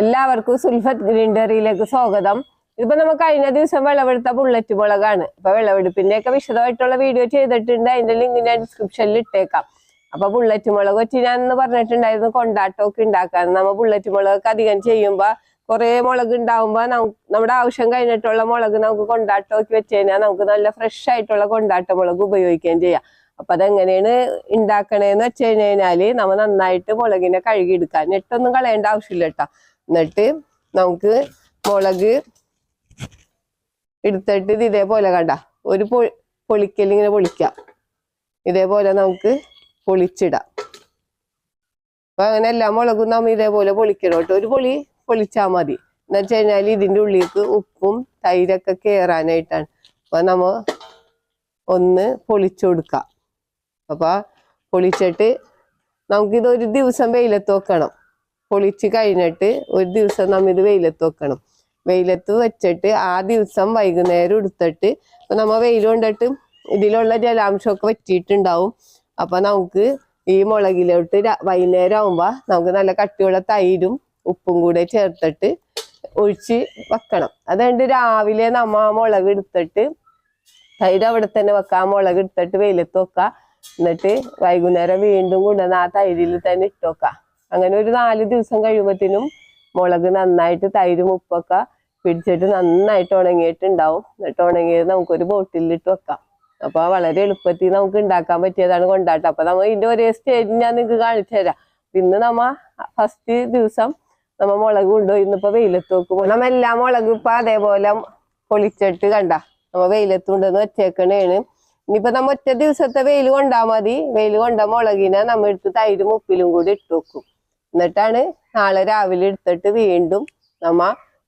എല്ലാവർക്കും സുൽഫത്ത് ഗ്രീൻഡറിയിലേക്ക് സ്വാഗതം. ഇപ്പൊ നമുക്ക് കഴിഞ്ഞ ദിവസം വിളവെടുത്ത ബുള്ളറ്റ് മുളകാണ്. ഇപ്പൊ വിളവെടുപ്പിന്റെ ഒക്കെ വിശദമായിട്ടുള്ള വീഡിയോ ചെയ്തിട്ടുണ്ട്. അതിന്റെ ലിങ്ക് ഞാൻ ഡിസ്ക്രിപ്ഷനിൽ ഇട്ടേക്കാം. അപ്പൊ ബുള്ളറ്റ് മുളക് വെച്ച് ഞാൻ ഇന്ന് പറഞ്ഞിട്ടുണ്ടായിരുന്നു കൊണ്ടാട്ടമൊക്കെ ഉണ്ടാക്കാൻ. നമ്മൾ ബുള്ളറ്റ് മുളകൊക്കെ അധികം ചെയ്യുമ്പോ കുറെ മുളക് ഉണ്ടാവുമ്പോ നമ്മുടെ ആവശ്യം കഴിഞ്ഞിട്ടുള്ള മുളക് നമുക്ക് കൊണ്ടാട്ടമൊക്കെ വെച്ച് കഴിഞ്ഞാൽ നമുക്ക് നല്ല ഫ്രഷ് ആയിട്ടുള്ള കൊണ്ടാട്ട മുളക് ഉപയോഗിക്കുകയും ചെയ്യാം. അപ്പൊ അതെങ്ങനെയാണ് ഉണ്ടാക്കണേന്ന് വെച്ച് കഴിഞ്ഞാൽ നമ്മ നന്നായിട്ട് മുളകിനെ കഴുകിയെടുക്കാൻ നെട്ടൊന്നും കളയേണ്ട ആവശ്യമില്ല കേട്ടോ എന്നിട്ട് നമുക്ക് മുളക് എടുത്തിട്ട് ഇത് ഇതേപോലെ കണ്ട ഒരു പൊ- പൊളിക്കൽ ഇങ്ങനെ പൊളിക്കാം. ഇതേപോലെ നമുക്ക് പൊളിച്ചിടാം. അപ്പൊ അങ്ങനെ എല്ലാ മുളകും നമ്മൾ ഇതേപോലെ പൊളിക്കണം കേട്ടോ. ഒരു പൊളി പൊളിച്ചാൽ മതി. എന്ന് വെച്ച് കഴിഞ്ഞാൽ ഇതിന്റെ ഉള്ളിലേക്ക് ഉപ്പും തൈരൊക്കെ കയറാനായിട്ടാണ് അപ്പൊ നമ്മ ഒന്ന് പൊളിച്ചു കൊടുക്കാം. അപ്പൊ പൊളിച്ചിട്ട് നമുക്കിത് ഒരു ദിവസം വെയിലത്ത് വെക്കണം. പൊളിച്ച് കഴിഞ്ഞിട്ട് ഒരു ദിവസം നമ്മൾ ഇത് വെയിലത്ത് വെക്കണം. വെയിലത്ത് വെച്ചിട്ട് ആ ദിവസം വൈകുന്നേരം എടുത്തിട്ട് ഇപ്പൊ നമ്മ വെയിൽ കൊണ്ടിട്ട് ഇതിലുള്ള ജലാംശമൊക്കെ വറ്റിയിട്ടുണ്ടാവും. അപ്പൊ നമുക്ക് ഈ മുളകിലോട്ട് വൈകുന്നേരം ആവുമ്പോ നമുക്ക് നല്ല കട്ടിയുള്ള തൈരും ഉപ്പും കൂടെ ചേർത്തിട്ട് ഒഴിച്ച് വെക്കണം. അതുകൊണ്ട് രാവിലെ നമ്മ ആ മുളക് എടുത്തിട്ട് തൈര് അവിടെ തന്നെ വെക്കാം. ആ മുളക് എടുത്തിട്ട് വെയിലത്ത് വെക്കാം. എന്നിട്ട് വൈകുന്നേരം വീണ്ടും കൊണ്ടുവന്ന് ആ തൈരിൽ തന്നെ ഇട്ട് വെക്കാം. അങ്ങനെ ഒരു നാല് ദിവസം കഴിയുമ്പത്തേനും മുളക് നന്നായിട്ട് തൈരും ഉപ്പൊക്കെ പിടിച്ചിട്ട് നന്നായിട്ട് ഉണങ്ങിയിട്ടുണ്ടാവും. എന്നിട്ട് ഉണങ്ങിയത് നമുക്കൊരു ബോട്ടിലിട്ട് വെക്കാം. അപ്പൊ വളരെ എളുപ്പത്തിൽ നമുക്ക് ഉണ്ടാക്കാൻ പറ്റിയതാണ് കൊണ്ടാട്ടം. അപ്പൊ നമ്മൾ ഇതിന്റെ ഒരേ സ്റ്റേജ് ഞാൻ നിങ്ങൾക്ക് കാണിച്ചു തരാം. ഇന്ന് നമ്മ ഫസ്റ്റ് ദിവസം നമ്മ മുളക് കൊണ്ടുപോയി. ഇന്നിപ്പോ വെയിലത്ത് വെക്കുമ്പോൾ നമ്മ എല്ലാ മുളകും ഇപ്പൊ അതേപോലെ പൊളിച്ചിട്ട് കണ്ട. നമ്മ വെയിലത്ത് കൊണ്ടുവന്ന് വെച്ചേക്കണേണ് ഇനിയിപ്പോ നമ്മ ഒറ്റ ദിവസത്തെ വെയിൽ കൊണ്ടാ മതി. വെയിൽ കൊണ്ട മുളകിനെ നമ്മ എടുത്ത് തൈരും ഉപ്പിലും കൂടി ഇട്ട് വെക്കും. എന്നിട്ടാണ് നാളെ രാവിലെ എടുത്തിട്ട് വീണ്ടും നമ്മ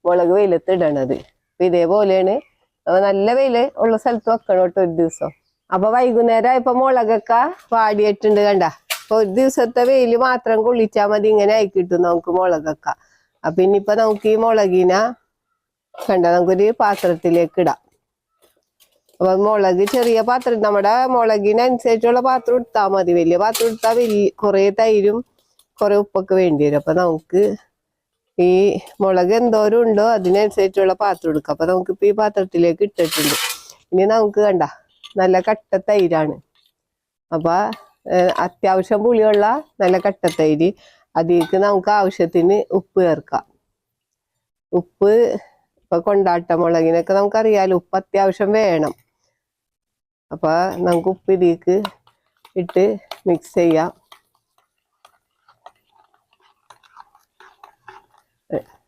മുളക് വെയിലത്ത് ഇടണത്. അപ്പൊ ഇതേപോലെയാണ്. നല്ല വെയിൽ ഉള്ള സ്ഥലത്ത് വെക്കണം കേട്ടോ ഒരു ദിവസം. അപ്പൊ വൈകുന്നേരം ഇപ്പൊ മുളകൊക്കെ വാടിയിട്ടുണ്ട് കണ്ട. അപ്പൊ ഒരു ദിവസത്തെ വെയിൽ മാത്രം കൊള്ളിച്ചാൽ മതി ഇങ്ങനെ ആയി കിട്ടും നമുക്ക് മുളകൊക്കെ. അപ്പൊ ഇനിയിപ്പൊ നമുക്ക് ഈ മുളകിന കണ്ട നമുക്കൊരു പാത്രത്തിലേക്ക് ഇടാം. അപ്പൊ മുളക് ചെറിയ പാത്രം നമ്മുടെ മുളകിനനുസരിച്ചുള്ള പാത്രം എടുത്താൽ മതി. വലിയ പാത്രം എടുത്താൽ വലിയ കുറേ തൈരും കുറെ ഉപ്പൊക്കെ വേണ്ടി വരും അപ്പൊ നമുക്ക് ഈ മുളക് എന്തോരം ഉണ്ടോ അതിനനുസരിച്ചുള്ള പാത്രം എടുക്കാം. അപ്പൊ നമുക്ക് ഇപ്പൊ ഈ പാത്രത്തിലേക്ക് ഇട്ടിട്ടുണ്ട്. ഇനി നമുക്ക് കണ്ട നല്ല കട്ട തൈരാണ്. അപ്പൊ അത്യാവശ്യം പുളിയുള്ള നല്ല കട്ട തൈര്. അതിലേക്ക് നമുക്ക് ആവശ്യത്തിന് ഉപ്പ് ചേർക്കാം. ഉപ്പ് ഇപ്പൊ കൊണ്ടാട്ട മുളകിനൊക്കെ നമുക്കറിയാലോ ഉപ്പ് അത്യാവശ്യം വേണം. അപ്പൊ നമുക്ക് ഉപ്പ് ഇതിലേക്ക് ഇട്ട് മിക്സ് ചെയ്യാം.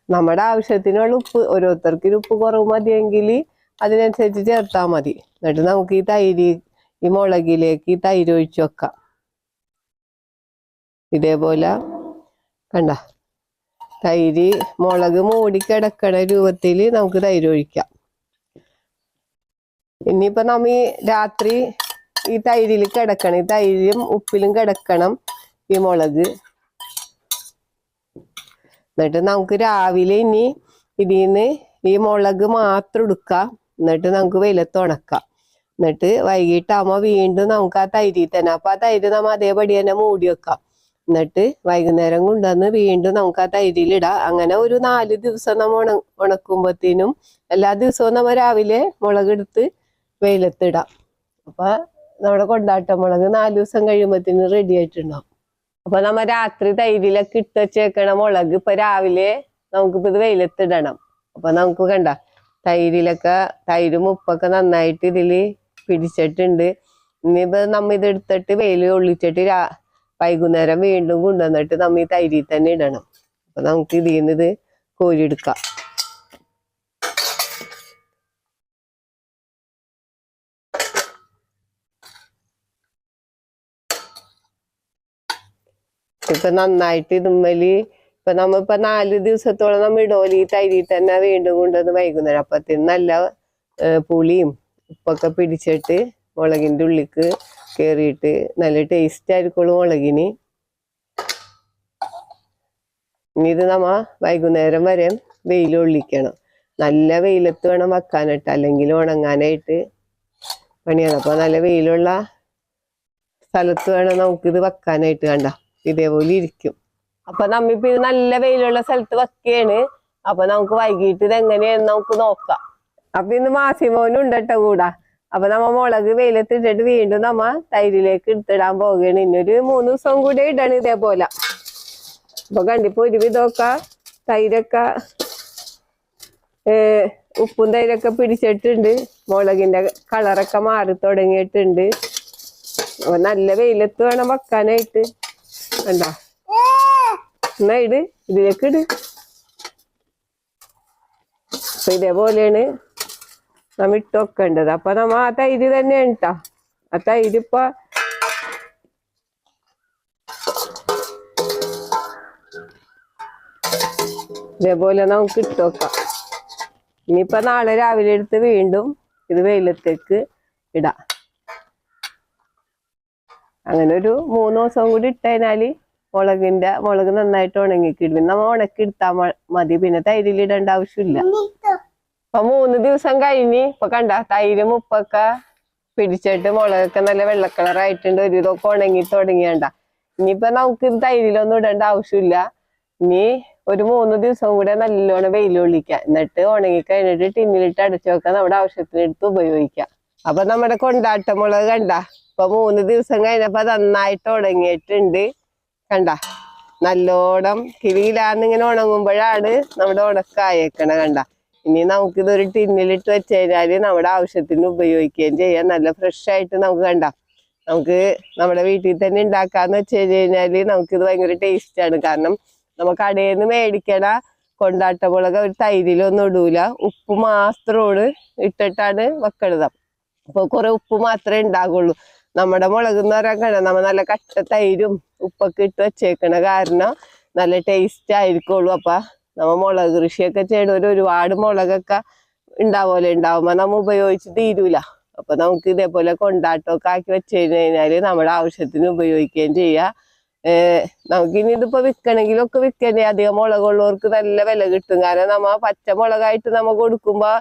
നമ്മുടെ ആവശ്യത്തിനുള്ള ഉപ്പ് ഓരോരുത്തർക്ക് ഉപ്പ് കുറവ് മതിയെങ്കിൽ അതിനനുസരിച്ച് ചേർത്താൽ മതി. എന്നിട്ട് നമുക്ക് ഈ തൈര് ഈ മുളകിലേക്ക് ഈ തൈര് ഒഴിച്ചു വെക്കാം. ഇതേപോലെ കണ്ട? തൈര് മുളക് മൂടി കിടക്കണ രൂപത്തിൽ നമുക്ക് തൈര് ഒഴിക്കാം. ഇനിയിപ്പോ നമ്മ രാത്രി ഈ തൈരിൽ കിടക്കണം. ഈ തൈരും ഉപ്പിലും കിടക്കണം ഈ മുളക്. എന്നിട്ട് നമുക്ക് രാവിലെ ഇനി ഇതിന്ന് ഈ മുളക് മാത്രം എടുക്കാം. എന്നിട്ട് നമുക്ക് വെയിലത്ത് ഉണക്കാം. എന്നിട്ട് വൈകിട്ടാകുമ്പോൾ വീണ്ടും നമുക്ക് ആ തൈരി തന്നെ. അപ്പൊ ആ തൈര് നമ്മ അതേപടി തന്നെ മൂടി വെക്കാം. എന്നിട്ട് വൈകുന്നേരം കൊണ്ടുവന്ന് വീണ്ടും നമുക്ക് ആ തൈരിലിടാം അങ്ങനെ ഒരു നാല് ദിവസം നമ്മ ഉണ ഉണക്കുമ്പോഴത്തേനും എല്ലാ ദിവസവും നമ്മ രാവിലെ മുളകെടുത്ത് വെയിലത്തിടാം അപ്പൊ നമ്മുടെ കൊണ്ടാട്ട മുളക് നാല് ദിവസം കഴിയുമ്പോഴത്തേനും റെഡി ആയിട്ടുണ്ടാവും. അപ്പൊ നമ്മ രാത്രി തൈരിലൊക്കെ ഇട്ട് വെച്ചേക്കണ മുളക് ഇപ്പൊ രാവിലെ നമുക്കിപ്പോ ഇത് വെയിലത്തിടണം അപ്പൊ നമുക്ക് കണ്ട തൈരിലൊക്കെ തൈരും ഉപ്പൊക്കെ നന്നായിട്ട് ഇതിൽ പിടിച്ചിട്ടുണ്ട്. ഇനിയിപ്പോ നമ്മ ഇത് എടുത്തിട്ട് വെയിൽ ഒള്ളിച്ചിട്ട് രാ വൈകുന്നേരം വീണ്ടും കൊണ്ടുവന്നിട്ട് നമ്മ ഈ തൈരിൽ തന്നെ ഇടണം. അപ്പൊ നമുക്ക് ഇതിൽ നിന്ന് ഇത് കോരിയെടുക്കാം. ഇപ്പൊ നന്നായിട്ട് ഇതുമ്മൽ ഇപ്പൊ നമ്മളിപ്പോ നാല് ദിവസത്തോളം നമ്മ ഇടോലി ഈ തന്നെ വീണ്ടും കൊണ്ടുവന്ന് വൈകുന്നേരം. അപ്പത്തിന് നല്ല പുളിയും ഉപ്പൊക്കെ പിടിച്ചിട്ട് മുളകിന്റെ ഉള്ളിക്ക് കേറിയിട്ട് നല്ല ടേസ്റ്റ് ആയിരിക്കുള്ളൂ മുളകിന്. ഇനി ഇത് നമ്മ വൈകുന്നേരം വരെ വെയിൽ ഒള്ളിക്കണം. നല്ല വെയിലത്ത് വേണം വെക്കാനായിട്ട് അല്ലെങ്കിൽ ഉണങ്ങാനായിട്ട് പണിയാണ്. അപ്പൊ നല്ല വെയിലുള്ള സ്ഥലത്ത് വേണം നമുക്കിത് വെക്കാനായിട്ട് കണ്ട. ഇതേപോലെ ഇരിക്കും. അപ്പൊ നമ്മിപ്പോ ഇത് നല്ല വെയിലുള്ള സ്ഥലത്ത് വെക്കുകയാണ് അപ്പൊ നമുക്ക് വൈകിട്ട് ഇത് എങ്ങനെയാണെന്ന് നമുക്ക് നോക്കാം. അപ്പൊ ഇന്ന് മാസിമോനും ഉണ്ടട്ടോ കൂടാ. അപ്പൊ നമ്മ മുളക് വെയിലത്ത് ഇട്ടിട്ട് വീണ്ടും നമ്മ തൈരിലേക്ക് എടുത്തിടാൻ പോവുകയാണ്. ഇന്നൊരു മൂന്ന് ദിവസം കൂടെ ഇടണം ഇതേപോലെ. അപ്പൊ കണ്ടിപ്പോ ഒരുവിധമൊക്കെ തൈരൊക്കെ ഉപ്പും തൈരൊക്കെ പിടിച്ചിട്ടുണ്ട്. മുളകിന്റെ കളറൊക്കെ മാറി തുടങ്ങിയിട്ടുണ്ട്. അപ്പൊ നല്ല വെയിലത്ത് വേണം വെക്കാനായിട്ട്. കണ്ട എന്നാ ഇട് ഇതിലേക്ക് ഇട്. അപ്പൊ ഇതേപോലെയാണ് നമ്മ ഇട്ട് വെക്കേണ്ടത് അപ്പൊ നമ്മ ആ തൈര് തന്നെയാണ് കേട്ടോ ആ തൈര് ഇപ്പൊ ഇതേപോലെ നമുക്ക് ഇട്ട് വെക്കാം ഇനിയിപ്പൊ നാളെ രാവിലെ എടുത്ത് വീണ്ടും ഇത് വെയിലത്തേക്ക് ഇടാം. അങ്ങനെ ഒരു മൂന്ന് ദിവസം കൂടി ഇട്ടതിനാല് മുളകിന്റെ മുളക് നന്നായിട്ട് ഉണങ്ങിക്കിടും. പിന്നെ നമ്മ ഉണക്കി എടുത്താൽ മതി. പിന്നെ തൈരിലിടേണ്ട ആവശ്യമില്ല. അപ്പൊ മൂന്ന് ദിവസം കഴിഞ്ഞ് ഇപ്പൊ കണ്ട തൈര് ഉപ്പൊക്കെ പിടിച്ചിട്ട് മുളകൊക്കെ നല്ല വെള്ള കളർ ആയിട്ടുണ്ട് ഒരു ഇതൊക്കെ ഉണങ്ങി തുടങ്ങിയണ്ട. ഇനിയിപ്പൊ നമുക്ക് ഇത് തൈരിലൊന്നും ഇടേണ്ട ആവശ്യമില്ല. ഇനി ഒരു മൂന്ന് ദിവസം കൂടെ നല്ലോണം വെയിൽ എന്നിട്ട് ഉണങ്ങി കഴിഞ്ഞിട്ട് ടിന്നിലിട്ട് അടച്ചു വെക്കാൻ നമ്മുടെ ആവശ്യത്തിനെടുത്ത് ഉപയോഗിക്കാം. അപ്പൊ നമ്മുടെ കൊണ്ടാട്ടമുളക് കണ്ട ഇപ്പൊ മൂന്ന് ദിവസം കഴിഞ്ഞപ്പോ നന്നായിട്ട് ഉണങ്ങിയിട്ടുണ്ട്. കണ്ട? നല്ലോണം കിളിയിലാന്ന് ഇങ്ങനെ ഉണങ്ങുമ്പോഴാണ് നമ്മുടെ ഉണക്കായേക്കണ കണ്ട? ഇനി നമുക്കിതൊരു ടിന്നിലിട്ട് വെച്ച് കഴിഞ്ഞാൽ നമ്മുടെ ആവശ്യത്തിന് ഉപയോഗിക്കുകയും ചെയ്യാം. നല്ല ഫ്രഷ് ആയിട്ട് നമുക്ക് കണ്ട? നമുക്ക് നമ്മുടെ വീട്ടിൽ തന്നെ ഉണ്ടാക്കാന്ന് വെച്ച് കഴിഞ്ഞാൽ നമുക്കിത് ഭയങ്കര ടേസ്റ്റ് ആണ്. കാരണം നമുക്ക് കടയിൽ നിന്ന് മേടിക്കണ കൊണ്ടാട്ടമുളക് ഒരു തൈരിലൊന്നും ഇടൂല. ഉപ്പ് മാത്രമാണ് ഇട്ടിട്ടാണ് വെക്കണത്. അപ്പൊ കുറെ ഉപ്പ് മാത്രമേ ഉണ്ടാകുള്ളൂ. നമ്മുടെ മുളക് എന്ന് പറയാൻ കഴിഞ്ഞാൽ നമ്മൾ നല്ല കട്ട തൈരും ഉപ്പൊക്കെ ഇട്ട് വെച്ചേക്കണ കാരണം നല്ല ടേസ്റ്റ് ആയിരിക്കുള്ളൂ. അപ്പൊ നമ്മ മുളക് കൃഷിയൊക്കെ ചെയ്യണവര് ഒരുപാട് മുളകൊക്കെ ഉണ്ടാവുമല്ലോ ഉണ്ടാവുമ്പോ നമ്മ ഉപയോഗിച്ച് തീരൂല. അപ്പൊ നമുക്ക് ഇതേപോലെ കൊണ്ടാട്ടമൊക്കെ ആക്കി വെച്ച് കഴിഞ്ഞാൽ നമ്മുടെ ആവശ്യത്തിന് ഉപയോഗിക്കുകയും ചെയ്യാം. നമുക്കിനി ഇതിപ്പോ വിൽക്കണമെങ്കിലൊക്കെ വിൽക്കണേ അധികം മുളകുള്ളവർക്ക് നല്ല വില കിട്ടും. കാരണം നമ്മ പച്ചമുളകായിട്ട് നമ്മ കൊടുക്കുമ്പോ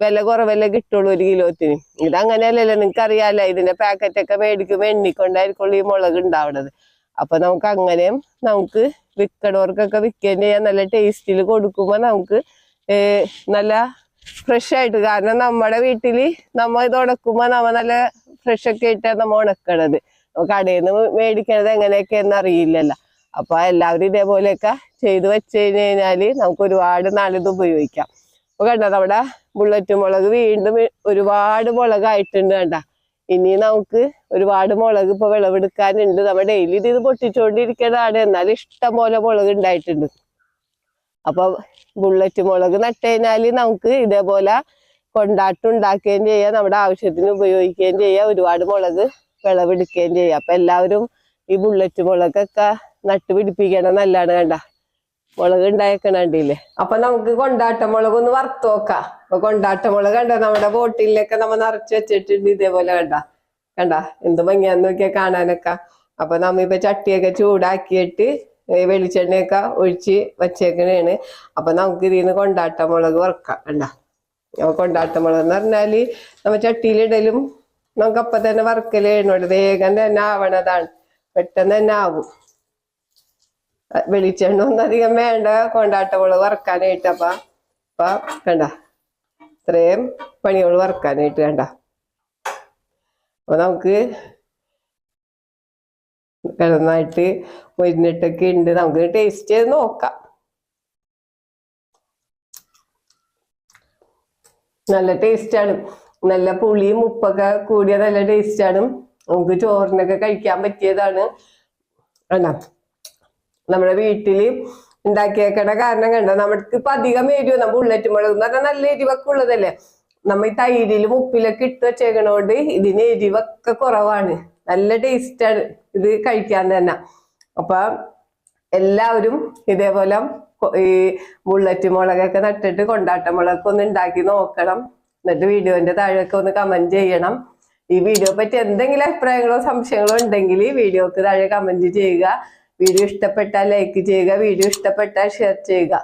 വില കുറവല്ലേ കിട്ടുള്ളൂ ഒരു കിലോത്തിന്. ഇതങ്ങനെയല്ലല്ലോ അറിയാലോ ഇതിന്റെ പാക്കറ്റ് ഒക്കെ മേടിക്കുമ്പോ എണ്ണിക്കൊണ്ടായിരിക്കുള്ളൂ ഈ മുളക് ഉണ്ടാവുന്നത് അപ്പൊ നമുക്ക് അങ്ങനെയും നമുക്ക് വിൽക്കണവർക്കൊക്കെ വിൽക്കുകയും ചെയ്യാം. നല്ല ടേസ്റ്റിൽ കൊടുക്കുമ്പോ നമുക്ക് നല്ല ഫ്രഷ് ആയിട്ട് കാരണം നമ്മുടെ വീട്ടിൽ നമ്മ ഇത് ഉണക്കുമ്പോ നമ്മ നല്ല ഫ്രഷ് ഒക്കെ ആയിട്ടാണ് നമ്മ ഉണക്കണത്. കടയിൽ നിന്ന് മേടിക്കണത് എങ്ങനെയൊക്കെയെന്ന് അറിയില്ലല്ലോ. അപ്പൊ എല്ലാവരും ഇതേപോലെയൊക്കെ ചെയ്തു വെച്ച് കഴിഞ്ഞ് കഴിഞ്ഞാൽ നമുക്ക് ഒരുപാട് നാളിത് ഉപയോഗിക്കാം. അപ്പൊ കണ്ടോ നമ്മുടെ ബുള്ളറ്റ് മുളക് വീണ്ടും ഒരുപാട് മുളകായിട്ടുണ്ട് കണ്ട. ഇനി നമുക്ക് ഒരുപാട് മുളക് ഇപ്പൊ വിളവെടുക്കാനുണ്ട്. നമ്മൾ ഡെയിലി ഇത് പൊട്ടിച്ചുകൊണ്ടിരിക്കുന്നതാണ് എന്നാലും ഇഷ്ടം പോലെ മുളക് ഉണ്ടായിട്ടുണ്ട് അപ്പൊ ബുള്ളറ്റ് മുളക് നട്ട് കഴിഞ്ഞാൽ നമുക്ക് ഇതേപോലെ കൊണ്ടാട്ടം ഉണ്ടാക്കുകയും ചെയ്യാം. നമ്മുടെ ആവശ്യത്തിന് ഉപയോഗിക്കുകയും ചെയ്യാം. ഒരുപാട് മുളക് വിളവെടുക്കുകയും ചെയ്യാം. അപ്പൊ എല്ലാവരും ഈ ബുള്ളറ്റ് മുളകൊക്കെ നട്ടുപിടിപ്പിക്കണം നല്ലതാണ് കണ്ട. മുളക് ഉണ്ടായേക്കണണ്ടില്ലേ അപ്പൊ നമുക്ക് കൊണ്ടാട്ട മുളക് ഒന്ന് വറുത്ത് നോക്കാം. അപ്പൊ കൊണ്ടാട്ട മുളക് കണ്ട? നമ്മുടെ ബോട്ടിലൊക്കെ നമ്മ നിറച്ച് വെച്ചിട്ടുണ്ട് ഇതേപോലെ കണ്ട? കണ്ട? എന്ത് ഭംഗിയാന്ന് നോക്കിയാ കാണാനൊക്കെ. അപ്പൊ നമ്മ ഇപ്പൊ ചട്ടിയൊക്കെ ചൂടാക്കിയിട്ട് വെളിച്ചെണ്ണയൊക്കെ ഒഴിച്ച് വച്ചേക്കണേണ്. അപ്പൊ നമുക്ക് ഇതിന്ന് കൊണ്ടാട്ട മുളക് വറുക്കാം കണ്ട? അപ്പൊ കൊണ്ടാട്ട മുളക് എന്ന് പറഞ്ഞാൽ നമ്മ ചട്ടിയിലിടലും നമുക്ക് അപ്പൊ തന്നെ വറുക്കലേണോട് വേഗം തന്നെ ആവണതാണ്. പെട്ടെന്ന് തന്നെ ആവും. വെളിച്ചെണ്ണ ഒന്നും അധികം വേണ്ട. കൊണ്ടാട്ടമുളക് വറക്കാനായിട്ട് അപ്പൊ അപ്പൊ കണ്ട. ഇത്രയും പണികൾ വറക്കാനായിട്ട് കണ്ട. അപ്പൊ നമുക്ക് കിടന്നായിട്ട് മുരിഞ്ഞിട്ടൊക്കെ ഉണ്ട് നമുക്ക് ടേസ്റ്റ് ചെയ്ത് നോക്കാം. നല്ല ടേസ്റ്റ് ആണ്. നല്ല പുളിയും ഉപ്പൊക്കെ കൂടിയ നല്ല ടേസ്റ്റ് ആണ്. നമുക്ക് ചോറിനൊക്കെ കഴിക്കാൻ പറ്റിയതാണ്. കണ്ടോ. നമ്മുടെ വീട്ടിൽ ഉണ്ടാക്കിയേക്കണ കാരണം കണ്ടോ? നമുക്ക് ഇപ്പൊ അധികം എരിവ് നമ്മൾ ഉള്ളറ്റ് മുളക് എന്ന് പറഞ്ഞാൽ നല്ല എരിവൊക്കെ ഉള്ളതല്ലേ? നമ്മ ഈ തൈരിലും ഉപ്പിലൊക്കെ ഇട്ട് വെച്ചേക്കണോണ്ട് ഇതിന് എരിവൊക്കെ കുറവാണ്. നല്ല ടേസ്റ്റ് ആണ് ഇത് കഴിക്കാൻ തന്നെ അപ്പൊ എല്ലാവരും ഇതേപോലെ ഈ ബുള്ളറ്റ് മുളകൊക്കെ നട്ടിട്ട് കൊണ്ടാട്ട മുളകൊക്കെ ഒന്ന് ഉണ്ടാക്കി നോക്കണം. എന്നിട്ട് വീഡിയോന്റെ താഴെയൊക്കെ ഒന്ന് കമന്റ് ചെയ്യണം. ഈ വീഡിയോ പറ്റി എന്തെങ്കിലും അഭിപ്രായങ്ങളോ സംശയങ്ങളോ ഉണ്ടെങ്കിൽ വീഡിയോക്ക് താഴെ കമന്റ് ചെയ്യുക. വീഡിയോ ഇഷ്ടപ്പെട്ടാൽ ലൈക്ക് ചെയ്യുക വീഡിയോ ഇഷ്ടപ്പെട്ടാൽ ഷെയർ ചെയ്യുക.